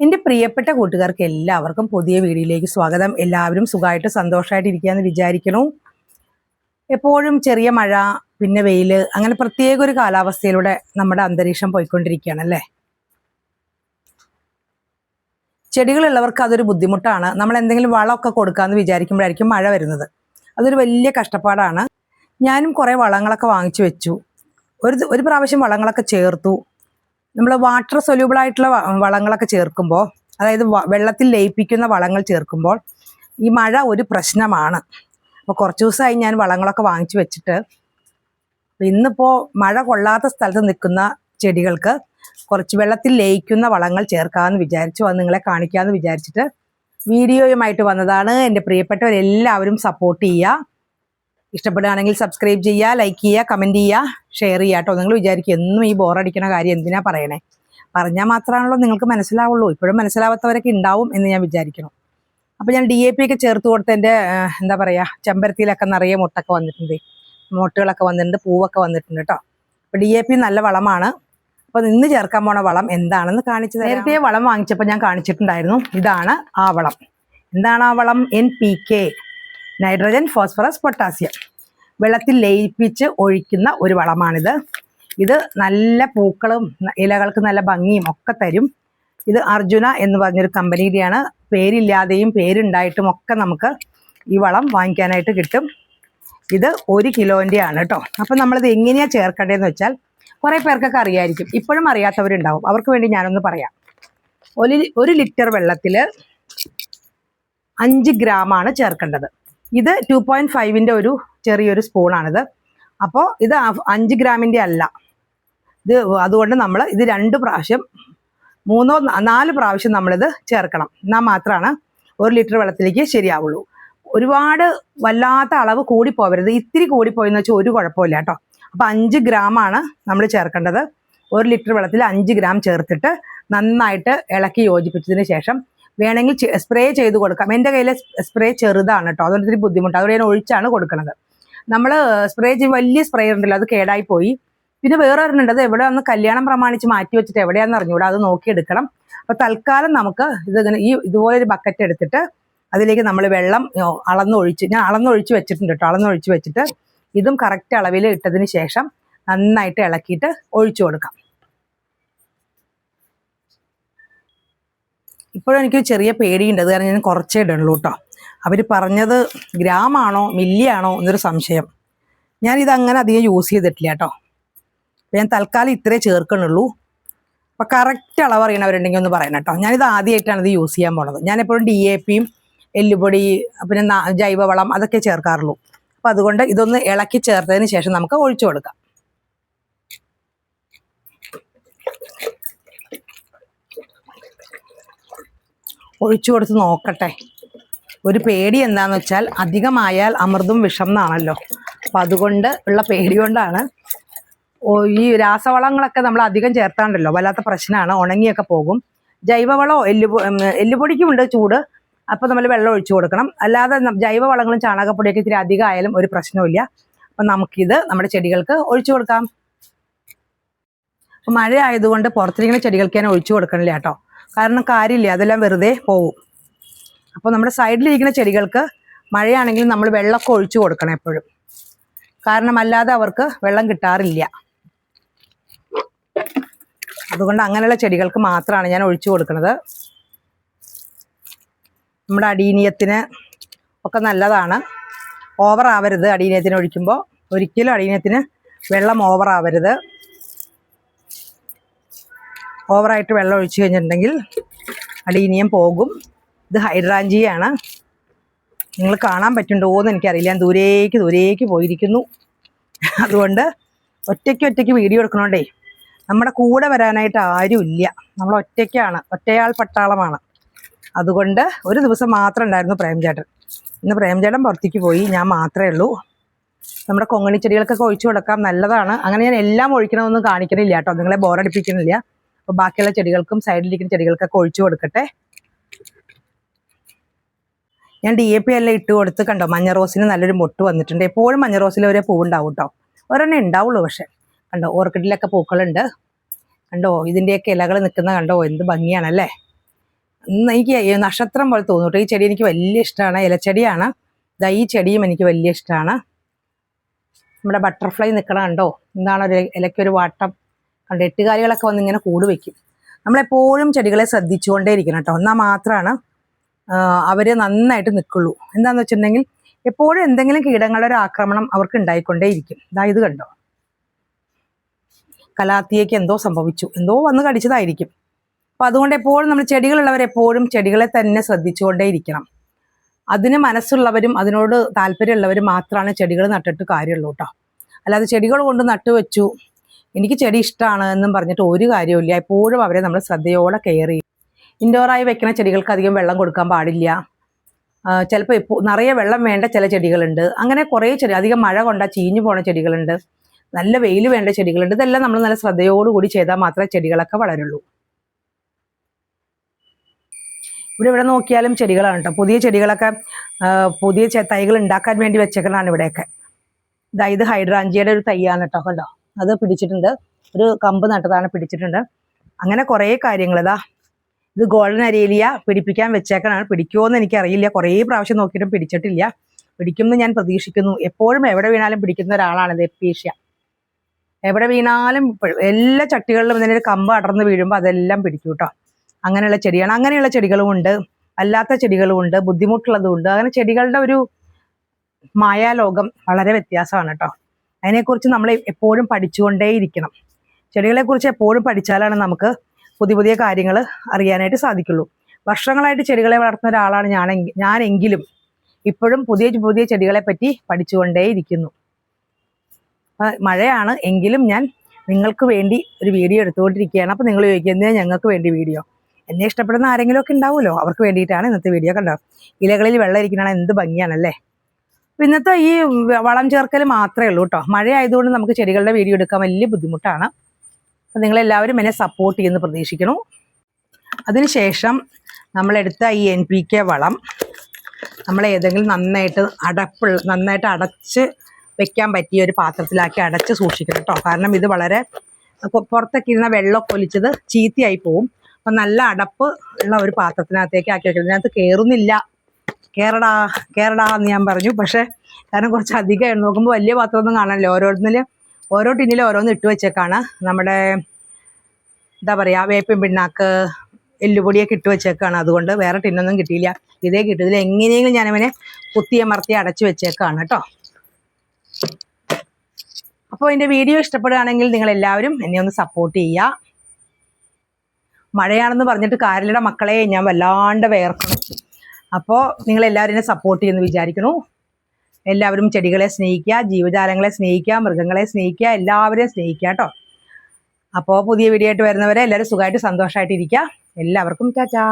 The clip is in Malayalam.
എന്റെ പ്രിയപ്പെട്ട കൂട്ടുകാർക്ക് എല്ലാവർക്കും പുതിയ വീഡിയോയിലേക്ക് സ്വാഗതം. എല്ലാവരും സുഖമായിട്ട് സന്തോഷമായിട്ട് ഇരിക്കുകയെന്ന് വിചാരിക്കണു എപ്പോഴും ചെറിയ മഴ പിന്നെ വെയിൽ അങ്ങനെ പ്രത്യേക ഒരു കാലാവസ്ഥയിലൂടെ നമ്മുടെ അന്തരീക്ഷം പോയിക്കൊണ്ടിരിക്കുകയാണ് അല്ലേ? ചെടികളുള്ളവർക്ക് അതൊരു ബുദ്ധിമുട്ടാണ്. നമ്മൾ എന്തെങ്കിലും വളമൊക്കെ കൊടുക്കാമെന്ന് വിചാരിക്കുമ്പോഴായിരിക്കും മഴ വരുന്നത്. അതൊരു വലിയ കഷ്ടപ്പാടാണ്. ഞാനും കുറേ വളങ്ങളൊക്കെ വാങ്ങിച്ചു വെച്ചു. ഒരു ഒരു പ്രാവശ്യം വളങ്ങളൊക്കെ ചേർത്തു. നമ്മൾ വാട്ടർ സൊല്യൂബിൾ ആയിട്ടുള്ള വളങ്ങളൊക്കെ ചേർക്കുമ്പോൾ അതായത് വെള്ളത്തിൽ ലയിപ്പിക്കുന്ന വളങ്ങൾ ചേർക്കുമ്പോൾ ഈ മഴ ഒരു പ്രശ്നമാണ്. അപ്പോൾ കുറച്ച് ദിവസമായി ഞാൻ വളങ്ങളൊക്കെ വാങ്ങിച്ചു വെച്ചിട്ട് ഇന്നിപ്പോൾ മഴ കൊള്ളാത്ത സ്ഥലത്ത് നിൽക്കുന്ന ചെടികൾക്ക് കുറച്ച് വെള്ളത്തിൽ ലയിക്കുന്ന വളങ്ങൾ ചേർക്കാമെന്ന് വിചാരിച്ചു അത് നിങ്ങളെ കാണിക്കാമെന്ന് വിചാരിച്ചിട്ട് വീഡിയോയുമായിട്ട് വന്നതാണ്. എന്റെ പ്രിയപ്പെട്ടവരെല്ലാവരും സപ്പോർട്ട് ചെയ്യുക. ഇഷ്ടപ്പെടുകയാണെങ്കിൽ സബ്സ്ക്രൈബ് ചെയ്യുക ലൈക്ക് ചെയ്യുക കമന്റ് ചെയ്യുക ഷെയർ ചെയ്യുക കേട്ടോ. നിങ്ങൾ വിചാരിക്കും എന്നും ഈ ബോറടിക്കണ കാര്യം എന്തിനാ പറയണേ? പറഞ്ഞാൽ മാത്രമാണല്ലോ നിങ്ങൾക്ക് മനസ്സിലാവുള്ളൂ. ഇപ്പോഴും മനസ്സിലാവാത്തവരൊക്കെ ഉണ്ടാവും എന്ന് ഞാൻ വിചാരിക്കണം അപ്പോൾ ഞാൻ ഡി എ പി ഒക്കെ ചേർത്ത് കൊടുത്ത് എന്റെ എന്താ പറയുക ചെമ്പരത്തിയിലൊക്കെ നിറയെ മുട്ടൊക്കെ വന്നിട്ടുണ്ട്. മുട്ടുകളൊക്കെ വന്നിട്ടുണ്ട് പൂവൊക്കെ വന്നിട്ടുണ്ട് കേട്ടോ. അപ്പോൾ ഡി എ പി നല്ല വളമാണ്. അപ്പോൾ ഇന്ന് ചേർക്കാൻ പോണ വളം എന്താണെന്ന് കാണിച്ചത് നേരത്തെ വളം വാങ്ങിച്ചപ്പോൾ ഞാൻ കാണിച്ചിട്ടുണ്ടായിരുന്നു. ഇതാണ് ആ വളം. എന്താണ് ആ വളം? N P K nitrogen phosphorus potassium വെള്ളത്തിൽ ലയിപ്പിച്ച് ഒഴിക്കുന്ന ഒരു വളമാണിത്. ഇത് നല്ല പൂക്കളും ഇലകൾക്ക് നല്ല ഭംഗിയും ഒക്കെ തരും. ഇത് അർജുന എന്ന് പറഞ്ഞൊരു കമ്പനിയുടെയാണ്. പേരില്ലാതെയും പേരുണ്ടായിട്ടും ഒക്കെ നമുക്ക് ഈ വളം വാങ്ങിക്കാനായിട്ട് കിട്ടും. ഇത് ഒരു കിലോന്റെ ആണ് കേട്ടോ. അപ്പം നമ്മളിത് എങ്ങനെയാണ് ചേർക്കേണ്ടതെന്ന് വെച്ചാൽ കുറേ പേർക്കൊക്കെ അറിയായിരിക്കും. ഇപ്പോഴും അറിയാത്തവരുണ്ടാവും. അവർക്ക് വേണ്ടി ഞാനൊന്ന് പറയാം. ഒരു ഒരു ലിറ്റർ വെള്ളത്തിൽ അഞ്ച് ഗ്രാമാണ് ചേർക്കേണ്ടത്. ഇത് ടു പോയിന്റ് ഫൈവിന്റെ ഒരു ചെറിയൊരു സ്പൂണാണിത്. അപ്പോൾ ഇത് അഞ്ച് ഗ്രാമിന്റെ അല്ല. ഇത് അതുകൊണ്ട് നമ്മൾ ഇത് രണ്ട് പ്രാവശ്യം മൂന്നോ നാല് പ്രാവശ്യം നമ്മളിത് ചേർക്കണം. എന്നാൽ മാത്രമാണ് ഒരു ലിറ്റർ വെള്ളത്തിലേക്ക് ശരിയാവുള്ളൂ. ഒരുപാട് വല്ലാത്ത അളവ് കൂടിപ്പോവരുത്. ഇത്തിരി കൂടിപ്പോയെന്ന് വെച്ചാൽ ഒരു കുഴപ്പമില്ല കേട്ടോ. അപ്പോൾ അഞ്ച് ഗ്രാമാണ് നമ്മൾ ചേർക്കേണ്ടത്. ഒരു ലിറ്റർ വെള്ളത്തിൽ അഞ്ച് ഗ്രാം ചേർത്തിട്ട് നന്നായിട്ട് ഇളക്കി യോജിപ്പിച്ചതിന് ശേഷം വേണമെങ്കിൽ സ്പ്രേ ചെയ്ത് കൊടുക്കാം. എന്റെ കയ്യിൽ സ്പ്രേ ചെറുതാണ് കേട്ടോ അതുകൊണ്ട് ഇത്തിരി ബുദ്ധിമുട്ട്. അതുകൊണ്ട് ഞാൻ ഒഴിച്ചാണ് കൊടുക്കുന്നത് നമ്മൾ സ്പ്രേ ചെയ്യുമ്പോൾ വലിയ സ്പ്രേ ഉണ്ടല്ലോ അത് കേടായി പോയി പിന്നെ വേറെ ഒരെണ്ണുണ്ട് അത് എവിടെ ഒന്ന് കല്യാണം പ്രമാണിച്ച് മാറ്റി വെച്ചിട്ട് എവിടെയാണെന്ന് അറിഞ്ഞൂടാ അത് നോക്കിയെടുക്കണം അപ്പോൾ തൽക്കാലം നമുക്ക് ഇത് ഇങ്ങനെ ഈ ഇതുപോലെ ഒരു ബക്കറ്റ് എടുത്തിട്ട് അതിലേക്ക് നമ്മൾ വെള്ളം അളന്നൊഴിച്ച് ഞാൻ അളന്നൊഴിച്ച് വെച്ചിട്ടുണ്ട് കേട്ടോ അളന്നൊഴിച്ച് വെച്ചിട്ട് ഇതും കറക്റ്റ് അളവിൽ ഇട്ടതിന് ശേഷം നന്നായിട്ട് ഇളക്കിയിട്ട് ഒഴിച്ചു കൊടുക്കാം. ഇപ്പോഴും എനിക്ക് ചെറിയ പേടിയുണ്ട്. അത് കാരണം ഞാൻ കുറച്ചേ ഇടുള്ളൂ കേട്ടോ അവർ പറഞ്ഞത് ഗ്രാമാണോ മില്ലിയാണോ എന്നൊരു സംശയം. ഞാൻ ഇതങ്ങനെ അധികം യൂസ് ചെയ്തിട്ടില്ല കേട്ടോ ഞാൻ തൽക്കാലം ഇത്രേ ചേർക്കണുള്ളൂ അപ്പോൾ കറക്റ്റ് അളവ് അറിയണവരുണ്ടെങ്കിൽ ഒന്ന് പറയണം കേട്ടോ ഞാനിത് ആദ്യമായിട്ടാണ് ഇത് യൂസ് ചെയ്യാൻ പോണത്. ഞാനെപ്പോഴും ഡി എ പിയും എല്ലുപൊടി പിന്നെ ജൈവവളം അതൊക്കെ ചേർക്കാറുള്ളൂ. അപ്പോൾ അതുകൊണ്ട് ഇതൊന്ന് ഇളക്കി ചേർത്തതിന് ശേഷം നമുക്ക് ഒഴിച്ചു കൊടുക്കാം. ഒഴിച്ചു കൊടുത്ത് നോക്കട്ടെ. ഒരു പേടി എന്താന്ന് വെച്ചാൽ അധികമായാൽ അമൃതും വിഷം എന്നാണല്ലോ. അപ്പം അതുകൊണ്ട് ഉള്ള പേടി കൊണ്ടാണ് ഈ രാസവളങ്ങളൊക്കെ നമ്മൾ അധികം ചേർത്താണ്ടല്ലോ. വല്ലാത്ത പ്രശ്നമാണ്. ഉണങ്ങിയൊക്കെ പോകും. ജൈവവളമോ എല്ലുപൊ ഉം, എല്ലുപൊടിക്കുമുണ്ട് ചൂട്. അപ്പോൾ നമ്മൾ വെള്ളം ഒഴിച്ചു കൊടുക്കണം. അല്ലാതെ ജൈവവളങ്ങളും ചാണകപ്പൊടിയൊക്കെ ഇത്തിരി അധികം ആയാലും ഒരു പ്രശ്നമില്ല അപ്പം നമുക്കിത് നമ്മുടെ ചെടികൾക്ക് ഒഴിച്ചു കൊടുക്കാം. മഴ ആയതുകൊണ്ട് പുറത്തിരിക്കുന്ന ചെടികൾക്ക് ഞാൻ ഒഴിച്ചു കൊടുക്കണില്ല കേട്ടോ. കാരണം കാര്യമില്ല അതെല്ലാം വെറുതെ പോവും. അപ്പോൾ നമ്മുടെ സൈഡിലിരിക്കുന്ന ചെടികൾക്ക് മഴയാണെങ്കിൽ നമ്മൾ വെള്ളമൊക്കെ ഒഴിച്ചു കൊടുക്കണം എപ്പോഴും. കാരണം അല്ലാതെ അവർക്ക് വെള്ളം കിട്ടാറില്ല. അതുകൊണ്ട് അങ്ങനെയുള്ള ചെടികൾക്ക് മാത്രമാണ് ഞാൻ ഒഴിച്ചു കൊടുക്കുന്നത്. നമ്മുടെ അടീനിയത്തിന് ഒക്കെ നല്ലതാണ്. ഓവറാവരുത് അടീനിയത്തിന് ഒഴിക്കുമ്പോൾ ഒരിക്കലും അടീനിയത്തിന് വെള്ളം ഓവറാവരുത് ഓവറായിട്ട് വെള്ളം ഒഴിച്ചു കഴിഞ്ഞിട്ടുണ്ടെങ്കിൽ അടീനിയം പോകും. ഇത് ഹൈഡ്രാഞ്ചിയാണ്. നിങ്ങൾ കാണാൻ പറ്റുന്നുണ്ടോ എന്ന് എനിക്കറിയില്ല. ഞാൻ ദൂരേക്ക് ദൂരേക്ക് പോയിരിക്കുന്നു. അതുകൊണ്ട് ഒറ്റയ്ക്ക് ഒറ്റയ്ക്ക് വീഡിയോ എടുക്കണോണ്ടേ നമ്മുടെ കൂടെ വരാനായിട്ട് ആരും ഇല്ല നമ്മൾ ഒറ്റയ്ക്കാണ്. ഒറ്റയാൾ പട്ടാളമാണ്. അതുകൊണ്ട് ഒരു ദിവസം മാത്രം ഉണ്ടായിരുന്നു പ്രേംചേട്ടൻ. ഇന്ന് പ്രേംചേട്ടൻ പുറത്തേക്ക് പോയി. ഞാൻ മാത്രമേ ഉള്ളൂ. നമ്മുടെ കൊങ്ങണി ചെടികൾക്കൊക്കെ ഒഴിച്ചു കൊടുക്കാം. നല്ലതാണ്. അങ്ങനെ ഞാൻ എല്ലാം ഒഴിക്കണമെന്നൊന്നും കാണിക്കണില്ല കേട്ടോ. നിങ്ങളെ ബോറടിപ്പിക്കുന്നില്ല അപ്പോൾ ബാക്കിയുള്ള ചെടികൾക്കും സൈഡിലിരിക്കുന്ന ചെടികൾക്കൊക്കെ ഒഴിച്ചു കൊടുക്കട്ടെ. ഞാൻ ഡി എ പി എല്ലാം ഇട്ട് കൊടുത്ത് കണ്ടോ മഞ്ഞ റോസിന് നല്ലൊരു മൊട്ട് വന്നിട്ടുണ്ട്. എപ്പോഴും മഞ്ഞ റോസിൽ ഒരേ പൂവുണ്ടാവും കേട്ടോ. ഒരെണ്ണം ഉണ്ടാവുള്ളൂ പക്ഷെ. കണ്ടോ ഓർക്കിഡിലൊക്കെ പൂക്കളുണ്ട്. കണ്ടോ ഇതിന്റെയൊക്കെ ഇലകൾ നിൽക്കുന്ന കണ്ടോ എന്ത് ഭംഗിയാണല്ലേ. എനിക്ക് നക്ഷത്രം പോലെ തോന്നും കേട്ടോ. ഈ ചെടി എനിക്ക് വലിയ ഇഷ്ടമാണ്. ഇലച്ചെടിയാണ്. ഇതാ ഈ ചെടിയും എനിക്ക് വലിയ ഇഷ്ടമാണ്. നമ്മുടെ ബട്ടർഫ്ലൈ നിൽക്കണ കണ്ടോ എന്താണ് ഒരു ഇലയ്ക്കൊരു വാട്ടം കണ്ട് എട്ടുകാലികളൊക്കെ വന്ന് ഇങ്ങനെ കൂട് വെക്കും. നമ്മളെപ്പോഴും ചെടികളെ ശ്രദ്ധിച്ചുകൊണ്ടേ ഇരിക്കണം കേട്ടോ. എന്നാൽ മാത്രമാണ് അവർ നന്നായിട്ട് നിൽക്കുള്ളൂ. എന്താണെന്ന് വെച്ചിട്ടുണ്ടെങ്കിൽ എപ്പോഴും എന്തെങ്കിലും കീടങ്ങളുടെ ഒരു ആക്രമണം അവർക്ക് ഉണ്ടായിക്കൊണ്ടേ ഇരിക്കും ഇതാ ഇത് കണ്ടോ? കലാത്തിയേക്ക് എന്തോ സംഭവിച്ചു. എന്തോ വന്ന് കടിച്ചതായിരിക്കും. അപ്പം അതുകൊണ്ട് എപ്പോഴും നമ്മൾ ചെടികളുള്ളവരെപ്പോഴും ചെടികളെ തന്നെ ശ്രദ്ധിച്ചുകൊണ്ടേ ഇരിക്കണം അതിന് മനസ്സുള്ളവരും അതിനോട് താല്പര്യമുള്ളവരും മാത്രമാണ് ചെടികൾ നട്ടിട്ട് കാര്യമുള്ളൂ കേട്ടോ. അല്ലാതെ ചെടികൾ കൊണ്ട് നട്ടുവെച്ചു എനിക്ക് ചെടി ഇഷ്ടമാണ് എന്നും പറഞ്ഞിട്ട് ഒരു കാര്യമില്ല എപ്പോഴും അവരെ നമ്മൾ ശ്രദ്ധയോടെ കെയർ ചെയ്യും. ഇൻഡോറായി വെക്കുന്ന ചെടികൾക്ക് അധികം വെള്ളം കൊടുക്കാൻ പാടില്ല. ചിലപ്പോൾ ഇപ്പോൾ നിറയെ വെള്ളം വേണ്ട ചില ചെടികളുണ്ട്. അങ്ങനെ കുറേ ചെടി അധികം മഴ കൊണ്ടാൽ ചീഞ്ഞു പോണ ചെടികളുണ്ട്. നല്ല വെയിൽ വേണ്ട ചെടികളുണ്ട്. ഇതെല്ലാം നമ്മൾ നല്ല ശ്രദ്ധയോടുകൂടി ചെയ്താൽ മാത്രമേ ചെടികളൊക്കെ വളരുള്ളൂ. ഇവിടെ ഇവിടെ നോക്കിയാലും ചെടികളാണ് കേട്ടോ. പുതിയ ചെടികളൊക്കെ പുതിയ തൈകൾ ഉണ്ടാക്കാൻ വേണ്ടി വെച്ചേക്കണതാണ് ഇവിടെയൊക്കെ. ഇതായത് ഹൈഡ്രാഞ്ചിയുടെ ഒരു തൈയാണ് കേട്ടോ കണ്ടോ? അത് പിടിച്ചിട്ടുണ്ട്. ഒരു കമ്പ് നട്ടതാണ് പിടിച്ചിട്ടുണ്ട്. അങ്ങനെ കുറേ കാര്യങ്ങൾ. ഇതാ ഇത് ഗോൾഡൻ അരേലിയ പിടിപ്പിക്കാൻ വെച്ചേക്കാനാണ് പിടിക്കുമോ എന്ന് എനിക്കറിയില്ല. കുറേ പ്രാവശ്യം നോക്കിയിട്ടും പിടിച്ചിട്ടില്ല. പിടിക്കുമെന്ന് ഞാൻ പ്രതീക്ഷിക്കുന്നു. എപ്പോഴും എവിടെ വീണാലും പിടിക്കുന്ന ഒരാളാണ് എപ്പീഷ്യ. എവിടെ വീണാലും എല്ലാ ചട്ടികളിലും ഇതിന്റെ ഒരു കമ്പ് അടർന്ന് വീഴുമ്പോൾ അതെല്ലാം പിടിക്കും കേട്ടോ. അങ്ങനെയുള്ള ചെടിയാണ് അങ്ങനെയുള്ള ചെടികളും ഉണ്ട്. അല്ലാത്ത ചെടികളും ഉണ്ട്. ബുദ്ധിമുട്ടുള്ളതും ഉണ്ട്. അങ്ങനെ ചെടികളുടെ ഒരു മായാലോകം വളരെ വ്യത്യാസമാണ് കേട്ടോ. അതിനെക്കുറിച്ച് നമ്മൾ എപ്പോഴും പഠിച്ചുകൊണ്ടേയിരിക്കണം. ചെടികളെക്കുറിച്ച് എപ്പോഴും പഠിച്ചാലാണ് നമുക്ക് പുതിയ പുതിയ കാര്യങ്ങൾ അറിയാനായിട്ട് സാധിക്കുള്ളൂ. വർഷങ്ങളായിട്ട് ചെടികളെ വളർത്തുന്ന ഒരാളാണ് ഞാനെങ്കിൽ ഞാനെങ്കിലും ഇപ്പോഴും പുതിയ പുതിയ ചെടികളെ പറ്റി പഠിച്ചുകൊണ്ടേയിരിക്കുന്നു മഴയാണ് എങ്കിലും ഞാൻ നിങ്ങൾക്ക് വേണ്ടി ഒരു വീഡിയോ എടുത്തുകൊണ്ടിരിക്കുകയാണ്. അപ്പോൾ നിങ്ങൾ ചോദിക്കുക എന്തിനാ ഞങ്ങൾക്ക് വേണ്ടി വീഡിയോ. എന്നെ ഇഷ്ടപ്പെടുന്ന ആരെങ്കിലും ഒക്കെ ഉണ്ടാവുമല്ലോ. അവർക്ക് വേണ്ടിയിട്ടാണ് ഇന്നത്തെ വീഡിയോ കണ്ടത്. ഇലകളിൽ വെള്ളം ഇരിക്കണ എന്ത് ഭംഗിയാണല്ലേ? ഇന്നത്തെ ഈ വളം ചേർക്കൽ മാത്രമേ ഉള്ളൂ കേട്ടോ മഴ ആയതുകൊണ്ട് നമുക്ക് ചെടികളുടെ വീഡിയോ എടുക്കാൻ വലിയ ബുദ്ധിമുട്ടാണ്. അപ്പം നിങ്ങളെല്ലാവരും എന്നെ സപ്പോർട്ട് ചെയ്യുന്നു പ്രതീക്ഷിക്കുന്നു. അതിനുശേഷം നമ്മളെടുത്ത ഈ എൻ പി കെ വളം നമ്മൾ ഏതെങ്കിലും നന്നായിട്ട് അടപ്പുള്ള നന്നായിട്ട് അടച്ച് വെക്കാൻ പറ്റിയ ഒരു പാത്രത്തിലാക്കി അടച്ച് സൂക്ഷിക്കണം കേട്ടോ കാരണം ഇത് വളരെ പുറത്തൊക്കെ ഇരുന്ന വെള്ളമൊക്കെ ഒലിച്ചത് ചീത്തയായി പോവും. അപ്പം നല്ല അടപ്പ് ഉള്ള ഒരു പാത്രത്തിനകത്തേക്ക് ആക്കി വെക്കണം. ഇതിനകത്ത് കയറുന്നില്ല കേരടാ കേരടാ എന്ന് ഞാൻ പറഞ്ഞു. പക്ഷേ കാരണം കുറച്ച് അധികം നോക്കുമ്പോൾ വലിയ പാത്രമൊന്നും കാണാനില്ല. ഓരോന്നിൽ ഓരോ ടിന്നിൽ ഓരോന്ന് ഇട്ട് വെച്ചേക്കാണ്. നമ്മുടെ എന്താ പറയുക വേപ്പിൻ പിണ്ണാക്ക് എല്ലുപൊടിയൊക്കെ ഇട്ട് വെച്ചേക്കാണ്. അതുകൊണ്ട് വേറെ ടിന്നൊന്നും കിട്ടിയില്ല. ഇതേ കിട്ടിയതിൽ എങ്ങനെയെങ്കിലും ഞാനവനെ കുത്തിയമർത്തി അടച്ചു വെച്ചേക്കാണ് കേട്ടോ. അപ്പോൾ എന്റെ വീഡിയോ ഇഷ്ടപ്പെടുകയാണെങ്കിൽ നിങ്ങൾ എല്ലാവരും എന്നെ ഒന്ന് സപ്പോർട്ട് ചെയ്യുക. മഴയാണെന്ന് പറഞ്ഞിട്ട് കാരലയുടെ മക്കളെ. ഞാൻ വല്ലാണ്ട് വേർക്കണം അപ്പോൾ നിങ്ങളെല്ലാവരും എന്നെ സപ്പോർട്ട് ചെയ്യുമെന്ന് വിചാരിക്കുന്നു. എല്ലാവരും ചെടികളെ സ്നേഹിക്കുക ജീവജാലങ്ങളെ സ്നേഹിക്കുക മൃഗങ്ങളെ സ്നേഹിക്കുക എല്ലാവരെയും സ്നേഹിക്കുക കേട്ടോ. അപ്പോൾ പുതിയ വീഡിയോ ആയിട്ട് വരുന്നവരെ എല്ലാവരും സുഖമായിട്ട് സന്തോഷമായിട്ട് ഇരിക്കുക. എല്ലാവർക്കും ടാറ്റാ.